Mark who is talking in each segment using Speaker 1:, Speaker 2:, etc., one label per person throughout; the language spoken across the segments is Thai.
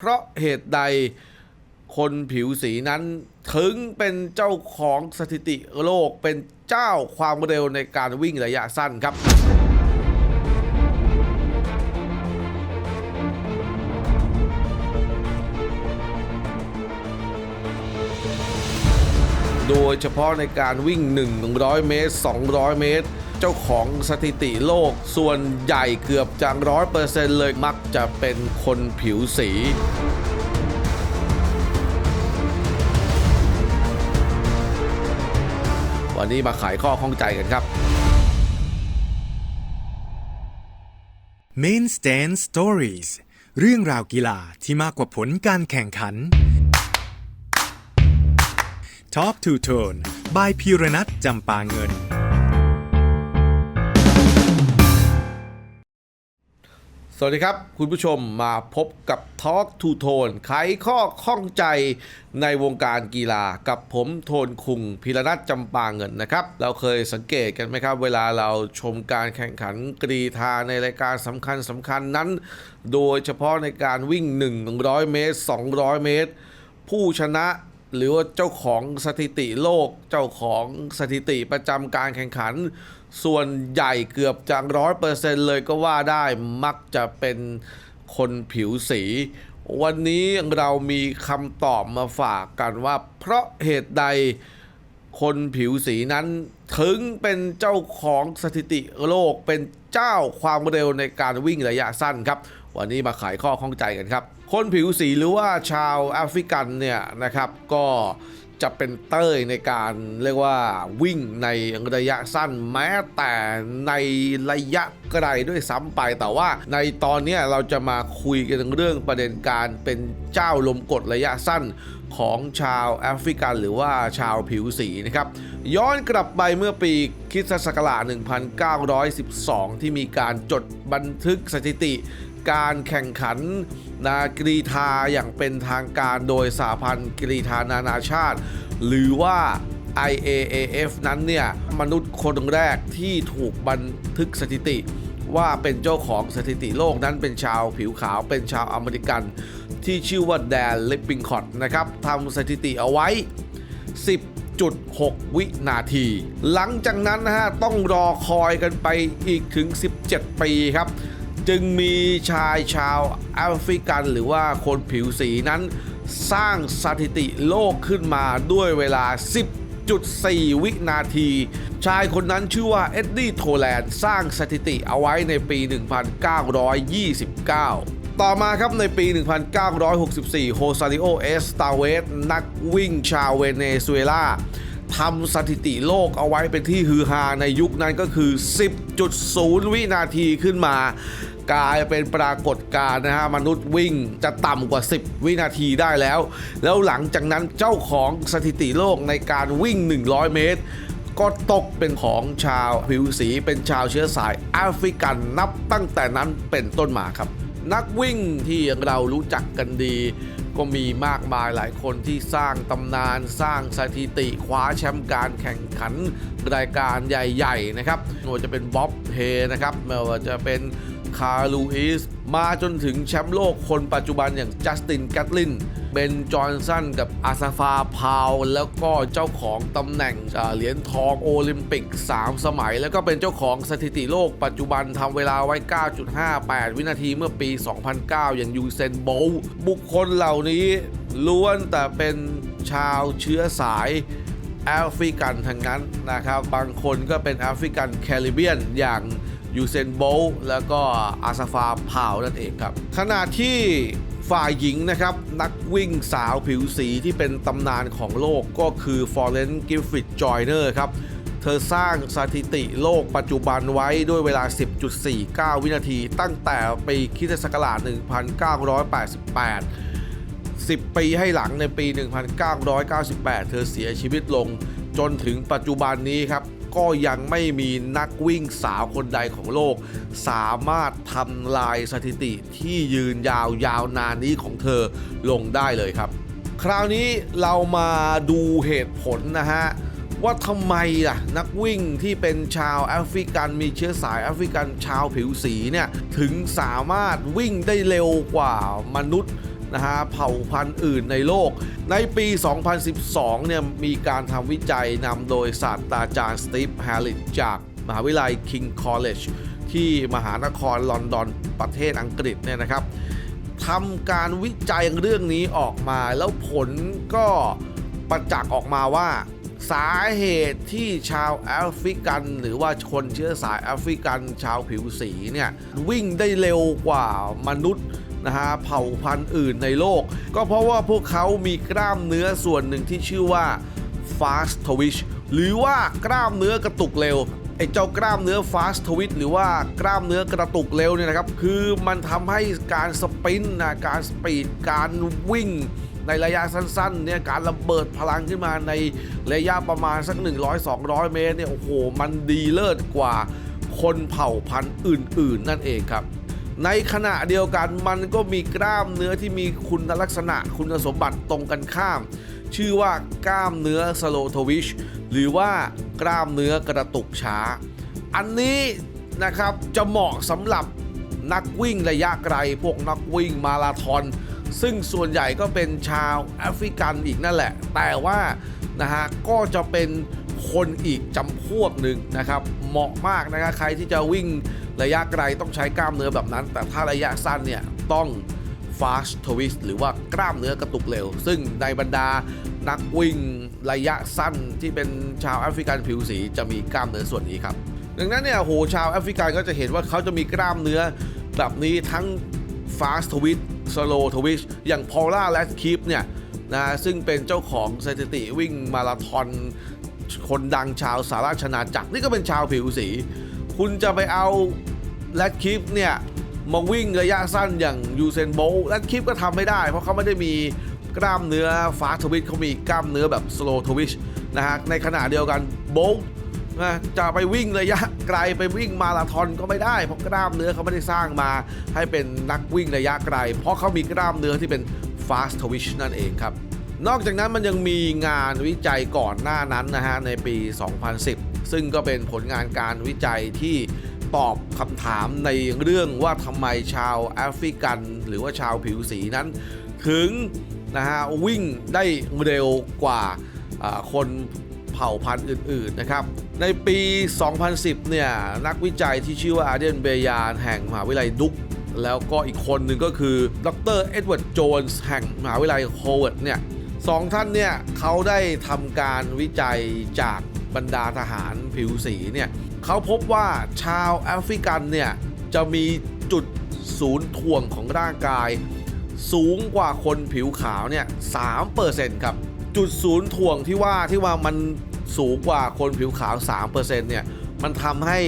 Speaker 1: เพราะเหตุใดคนผิวสีนั้นถึงเป็นเจ้าของสถิติโลกเป็นเจ้าความเร็วในการวิ่งระยะสั้นครับ โดยเฉพาะในการวิ่ง 100 เมตร 200 เมตร เจ้าของสถิติโลก ส่วนใหญ่เกือบจะร้อยเปอร์เซ็นต์เลยมักจะเป็นคนผิวสีวันนี้มาไขข้อข้องใจกันครับ
Speaker 2: Main Stand Stories เรื่องราวกีฬาที่มากกว่าผลการแข่งขัน Top to Tone by พีรนัทจำปาเงิน
Speaker 1: สวัสดีครับ คุณผู้ชมมาพบกับ Talk to Tone ไขข้อข้องใจในวงการกีฬากับผมโทนคุงพิรนัทจำปาเงินนะครับ เราเคยสังเกตกันไหมครับ เวลาเราชมการแข่งขันกรีธาในรายการสำคัญสำคัญนั้น โดยเฉพาะในการวิ่ง 100 เมตร 200 เมตร ผู้ชนะหรือว่าเจ้าของสถิติโลก เจ้าของสถิติประจำการแข่งขัน ส่วนใหญ่เกือบจะร้อยเปอร์เซ็นต์เลยก็ว่าได้มักจะเป็นคนผิวสี วันนี้เรามีคำตอบมาฝากกันว่า เพราะเหตุใดคนผิวสีนั้นถึงเป็นเจ้าของสถิติโลกเป็นเจ้าความเร็วในการวิ่งระยะสั้นครับ วันนี้มาไขข้อข้องใจกันครับ คนผิวสีหรือว่าชาวแอฟริกันเนี่ยนะครับ ก็ จะเป็นเต้ยในการเรียกว่าวิ่งในระยะสั้นแม้แต่ในระยะไกลด้วยซ้ำไป แต่ว่าในตอนนี้เราจะมาคุยกันเรื่องประเด็นการเป็นเจ้าลมกดระยะสั้นของชาวแอฟริกันหรือว่าชาวผิวสีนะครับ ย้อนกลับไปเมื่อปีคิสศักราช1912 ที่มีการจดบันทึกสถิติ การแข่งขันนากรีธาอย่างเป็นทางการโดยสหพันธ์กรีธานานาชาติ หรือว่า IAAF นั้นเนี่ย มนุษย์คนแรกที่ถูกบันทึกสถิติ ว่าเป็นเจ้าของสถิติโลกนั้นเป็นชาวผิวขาวเป็นชาวอเมริกัน ที่ชื่อว่าแดนลิปปิงคอตนะครับทำสถิติเอาไว้ 10.6 วินาที หลังจากนั้นนะฮะ ต้องรอคอยกันไปอีกถึง 17 ปีครับ จึงมีชายชาวแอฟริกันหรือว่าคนผิวสีนั้น สร้างสถิติโลกขึ้นมาด้วยเวลา 10.4 วินาที ชายคนนั้นชื่อว่าเอ็ดดี้โทแลนด์สร้างสถิติเอาไว้ในปี 1929ต่อมาครับในปี 1964 โฮซาริโอ เอสตาเวส นักวิ่งชาวเวเนซุเอลาทำสถิติโลกเอาไว้เป็นที่ฮือฮาในยุคนั้นก็คือ 10.0 วินาทีขึ้นมา กลายเป็นปรากฏการณ์นะฮะมนุษย์วิ่งจะต่ำกว่า 10 วินาทีได้แล้ว แล้วหลังจากนั้นเจ้าของสถิติโลกในการวิ่ง 100 เมตรก็ตกเป็นของชาวผิวสีเป็นชาวเชื้อสายแอฟริกันนับตั้งแต่นั้นเป็นต้นมาครับ นักวิ่งที่เรารู้จักกันดี ก็มีมากมายหลายคนที่สร้างตำนานสร้างสถิติคว้าแชมป์การแข่งขันรายการใหญ่ๆนะครับไม่ว่าจะเป็นบ๊อบเฮนะครับไม่ว่าจะเป็นคาร์ลูอิสมาจนถึงแชมป์โลกคนปัจจุบันอย่างจัสตินแกตลิน บนจอห์นสันกับอาซาฟาพาว แล้วก็เจ้าของตำแหน่งเหรียญทองโอลิมปิก 3 สมัย แล้วก็เป็นเจ้าของสถิติโลกปัจจุบันทำเวลาไว้ 9.58 วินาทีเมื่อปี 2009 อย่างยูเซนโบลต์บุคคลเหล่านี้ล้วนแต่เป็นชาวเชื้อสายแอฟริกันทั้งนั้นนะครับ บางคนก็เป็นแอฟริกันแคริบเบียนอย่างยูเซนโบลต์แล้วก็อาซาฟาพาวนั่นเองครับ ขณะที่ ฝ่ายหญิงนะครับ นักวิ่งสาวผิวสีที่เป็นตำนานของโลกก็คือฟอร์เรนกิฟฟิตจอยเนอร์ครับเธอสร้างสถิติโลกปัจจุบันไว้ด้วยเวลา 10.49 วินาที ตั้งแต่ปีคิศักราช 1988 10 ปีให้หลังในปี 1998 เธอเสียชีวิตลงจนถึงปัจจุบันนี้ครับ ก็ยังไม่มีนักวิ่งสาวคนใดของโลก สามารถทำลายสถิติที่ยืนยาวยาวนานนี้ของเธอลงได้เลยครับ คราวนี้เรามาดูเหตุผลนะฮะว่าทำไมล่ะนักวิ่งที่เป็นชาวแอฟริกันมีเชื้อสายแอฟริกันชาวผิวสีเนี่ยถึงสามารถวิ่งได้เร็วกว่ามนุษย์ นะฮะเผ่าพันธุ์อื่นในโลก ในปี 2012 เนี่ยมีการทำวิจัยนำโดยศาสตราจารย์สตีฟแฮร์ริสจากมหาวิทยาลัย King College ที่มหานครลอนดอนประเทศอังกฤษเนี่ยนะครับทำการวิจัยเรื่องนี้ออกมาแล้วผลก็ประจักษ์ออกมาว่าสาเหตุที่ชาวแอฟริกัน หรือว่าคนเชื้อสายแอฟริกันชาวผิวสีเนี่ย วิ่งได้เร็วกว่ามนุษย์ นะฮะเผ่าพันธุ์อื่นในโลก ก็เพราะว่าพวกเขามีกล้ามเนื้อส่วนหนึ่งที่ชื่อว่า fast twitch หรือว่ากล้ามเนื้อกระตุกเร็วไอ้เจ้ากล้ามเนื้อ fast twitch หรือว่ากล้ามเนื้อกระตุกเร็วเนี่ยนะครับ คือมันทำให้การสปินนะการสปีดการวิ่งในระยะสั้นๆเนี่ยการระเบิดพลังขึ้นมาในระยะประมาณสัก 100-200 เมตรเนี่ยโอ้โห มันดีเลิศกว่าคนเผ่าพันธุ์อื่น ๆ นั่นเองครับ ในขณะเดียวกันมันก็มีกล้ามเนื้อที่มีคุณลักษณะคุณสมบัติตรงกันข้าม ชื่อว่ากล้ามเนื้อสโลโทวิชหรือว่ากล้ามเนื้อกระตุกช้า อันนี้นะครับจะเหมาะสำหรับนักวิ่งระยะไกล พวกนักวิ่งมาราธอนซึ่งส่วนใหญ่ก็เป็นชาวแอฟริกันอีกนั่นแหละ แต่ว่านะฮะก็จะเป็น คนอีกจำพวกหนึ่งนะครับ เหมาะมากนะครับใครที่จะวิ่งระยะไกลต้องใช้กล้ามเนื้อแบบนั้น แต่ถ้าระยะสั้นเนี่ยต้อง fast twist หรือว่ากล้ามเนื้อกระตุกเร็ว ซึ่งในบรรดานักวิ่งระยะสั้นที่เป็นชาวแอฟริกันผิวสีจะมีกล้ามเนื้อส่วนนี้ครับ ดังนั้นเนี่ยโหชาวแอฟริกันก็จะเห็นว่าเขาจะมีกล้ามเนื้อแบบนี้ทั้ง fast twist slow twist อย่าง Paula l a d k i p เนี่ย นะซึ่งเป็นเจ้าของสถิติวิ่งมาราธอนคนดังชาวสาราชนาจักรนี่ก็เป็นชาวผิวสี คุณจะไปเอาแรดคลิปเนี่ยมาวิ่งระยะสั้นอย่างยูเซนโบลแรดคลิปก็ทำไม่ได้ เพราะเขาไม่ได้มีกล้ามเนื้อฟาสทวิชเขามีกล้ามเนื้อแบบสโลทวิชนะฮะในขณะเดียวกันโบลนะจะไปวิ่งระยะไกลไปวิ่งมาราธอนก็ไม่ได้ เพราะกล้ามเนื้อเขาไม่ได้สร้างมาให้เป็นนักวิ่งระยะไกล เพราะเขามีกล้ามเนื้อที่เป็น fast twitch นั่นเองครับ นอกจากนั้นมันยังมีงานวิจัยก่อนหน้านั้นนะฮะในปี 2010 ซึ่งก็เป็นผลงานการวิจัยที่ตอบคำถามในเรื่องว่าทำไมชาวแอฟริกัน หรือว่าชาวผิวสีนั้น ถึงนะฮะวิ่งได้เร็วกว่าคนเผ่าพันธุ์อื่น ๆ นะครับ ในปี 2010 เนี่ย นักวิจัยที่ชื่อว่าอาเดนเบยานแห่งมหาวิทยาลัยดุก แล้วก็อีกคนหนึ่งก็คือดรเอ็ดเวิร์ดโจนส์แห่งมหาวิทยาลัยโฮเวิร์ดเนี่ยสองท่านเนี่ยเขาได้ทำการวิจัยจากบรรดาทหารผิวสีเนี่ยเขาพบว่าชาวแอฟริกันเนี่ยจะมีจุดศูนย์ถ่วงของร่างกาย สูงกว่าคนผิวขาวเนี่ย3%ครับ จุดศูนย์ถ่วงที่ว่าที่ว่ามันสูงกว่าคนผิวขาว3%เนี่ยมันทำให้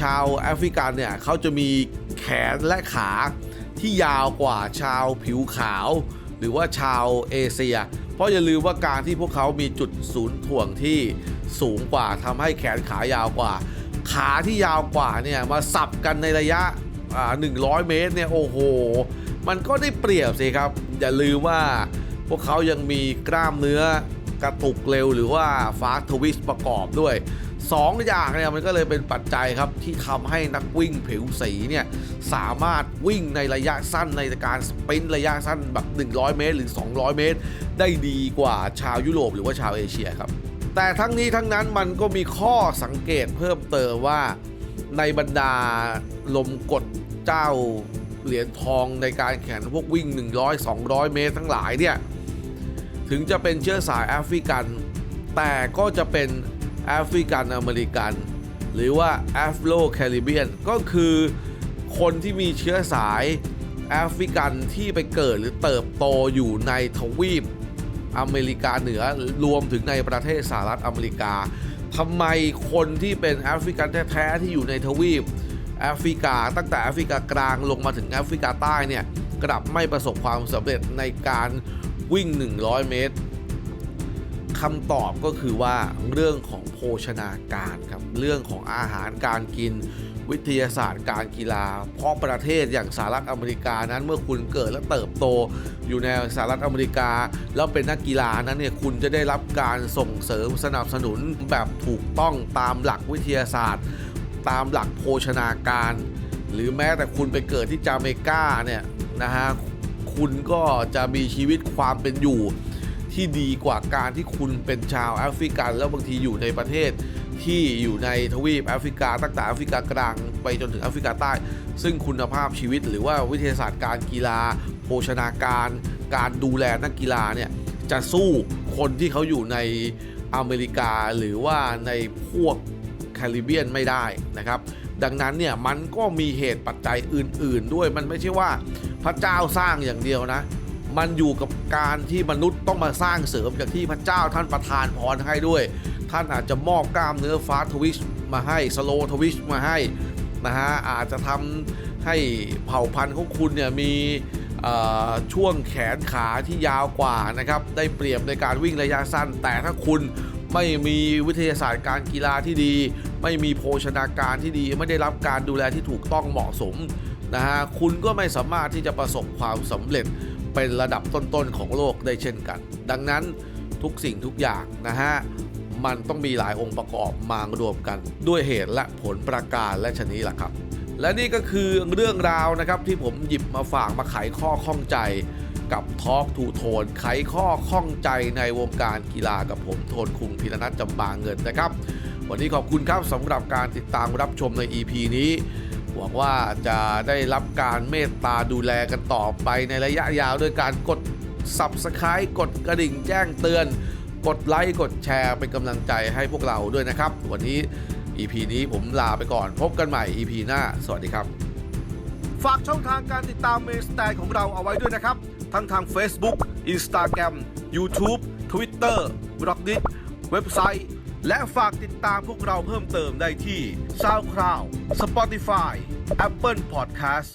Speaker 1: ชาวแอฟริกันเนี่ยเขาจะมี แขนและขาที่ยาวกว่าชาวผิวขาว หรือว่าชาวเอเชีย เพราะอย่าลืมว่าการที่พวกเขามีจุดศูนย์ถ่วงที่สูงกว่าทำให้แขนขายาวกว่า ขาที่ยาวกว่าเนี่ยมาสับกันในระยะอ่า100 เมตรเนี่ยโอ้โห มันก็ได้เปรียบสิครับ อย่าลืมว่าพวกเขายังมีกล้ามเนื้อกระตุกเร็วหรือว่าฟาสทวิสประกอบด้วย สองอย่างเนี่ยมันก็เลยเป็นปัจจัยครับที่ทำให้นักวิ่งผิวสีเนี่ยสามารถวิ่งในระยะสั้นในการสปรินต์ระยะสั้นแบบ 100 เมตร หรือ 200 เมตร ได้ดีกว่าชาวยุโรปหรือว่าชาวเอเชียครับ แต่ทั้งนี้ทั้งนั้นมันก็มีข้อสังเกตเพิ่มเติมว่าในบรรดาลมกดเจ้าเหรียญทองในการแข่งพวกวิ่ง 100 200 เมตรทั้งหลายเนี่ยถึงจะเป็นเชื้อสายแอฟริกัน แต่ก็จะเป็น แอฟริกันอเมริกัน หรือว่าแอฟโรแคริเบียนก็คือคนที่มีเชื้อสายแอฟริกันที่ไปเกิดหรือเติบโตอยู่ในทวีปอเมริกาเหนือรวมถึงในประเทศสหรัฐอเมริกาทำไมคนที่เป็นแอฟริกันแท้ๆที่อยู่ในทวีปแอฟริกาตั้งแต่แอฟริกากลางลงมาถึงแอฟริกาใต้เนี่ยกลับไม่ประสบความสำเร็จในการวิ่ง 100 เมตร คำตอบก็คือว่าเรื่องของโภชนาการครับเรื่องของอาหารการกิน วิทยาศาสตร์การกีฬา เพราะประเทศอย่างสหรัฐอเมริกานั้นเมื่อคุณเกิดและเติบโต อยู่ในสหรัฐอเมริกา แล้วเป็นนักกีฬานั้นเนี่ยคุณจะได้รับการส่งเสริมสนับสนุนแบบถูกต้องตามหลักวิทยาศาสตร์ ตามหลักโภชนาการ หรือแม้แต่คุณไปเกิดที่จาเมกาเนี่ยนะฮะคุณก็จะมีชีวิตความเป็นอยู่ ที่ดีกว่าการที่คุณเป็นชาวแอฟริกัน แล้วบางทีอยู่ในประเทศที่อยู่ในทวีปแอฟริกาตั้งแต่แอฟริกากลางไปจนถึงแอฟริกาใต้ ซึ่งคุณภาพชีวิต หรือว่าวิทยาศาสตร์การกีฬา โภชนาการ การดูแลนักกีฬาเนี่ยจะสู้คนที่เขาอยู่ในอเมริกาหรือว่าในพวกแคริบเบียนไม่ได้นะครับ ดังนั้นเนี่ยมันก็มีเหตุปัจจัยอื่น ๆ ด้วยมันไม่ใช่ว่าพระเจ้าสร้างอย่างเดียวนะ มันอยู่กับการที่มนุษย์ต้องมาสร้างเสริมจากที่พระเจ้าท่านประทานพรให้ด้วย ท่านอาจจะมอบกล้ามเนื้อฟาทวิชมาให้สโลทวิชมาให้นะฮะอาจจะทำให้เผ่าพันธุ์ของคุณเนี่ยมีช่วงแขนขาที่ยาวกว่านะครับได้เปรียบในการวิ่งระยะสั้น แต่ถ้าคุณไม่มีวิทยาศาสตร์การกีฬาที่ดี ไม่มีโภชนาการที่ดีไม่ได้รับการดูแลที่ถูกต้องเหมาะสมนะฮะคุณก็ไม่สามารถที่จะประสบความสำเร็จ เป็นระดับต้นๆของโลกได้เช่นกัน ดังนั้นทุกสิ่งทุกอย่างนะฮะมันต้องมีหลายองค์ประกอบมารวมกัน ด้วยเหตุและผลประการและชนิดแหละครับ และนี่ก็คือเรื่องราวนะครับที่ผมหยิบมาฝากมาไขข้อข้องใจกับทอล์กทูโทนไขข้อข้องใจในวงการกีฬากับผมโทนคุงพิรนัทจำปาเงินนะครับ วันนี้ขอบคุณครับสำหรับการติดตามรับชมใน EP นี้ หวังว่าจะได้รับการเมตตาดูแลกันต่อไปในระยะยาวด้วยการกด Subscribe กดกระดิ่งแจ้งเตือน กดไลค์กดแชร์เป็นกำลังใจให้พวกเราด้วยนะครับ วันนี้ EP นี้ผมลาไปก่อน พบกันใหม่ EP หน้า สวัสดีครับ ฝากช่องทางการติดตามเมสแตนของเราเอาไว้ด้วยนะครับ ทั้งทาง Facebook Instagram YouTube Twitter b l o g d i t เว็บไซต์ และฝากติดตามพวกเราเพิ่มเติมได้ที่ SoundCloud Spotify Apple Podcast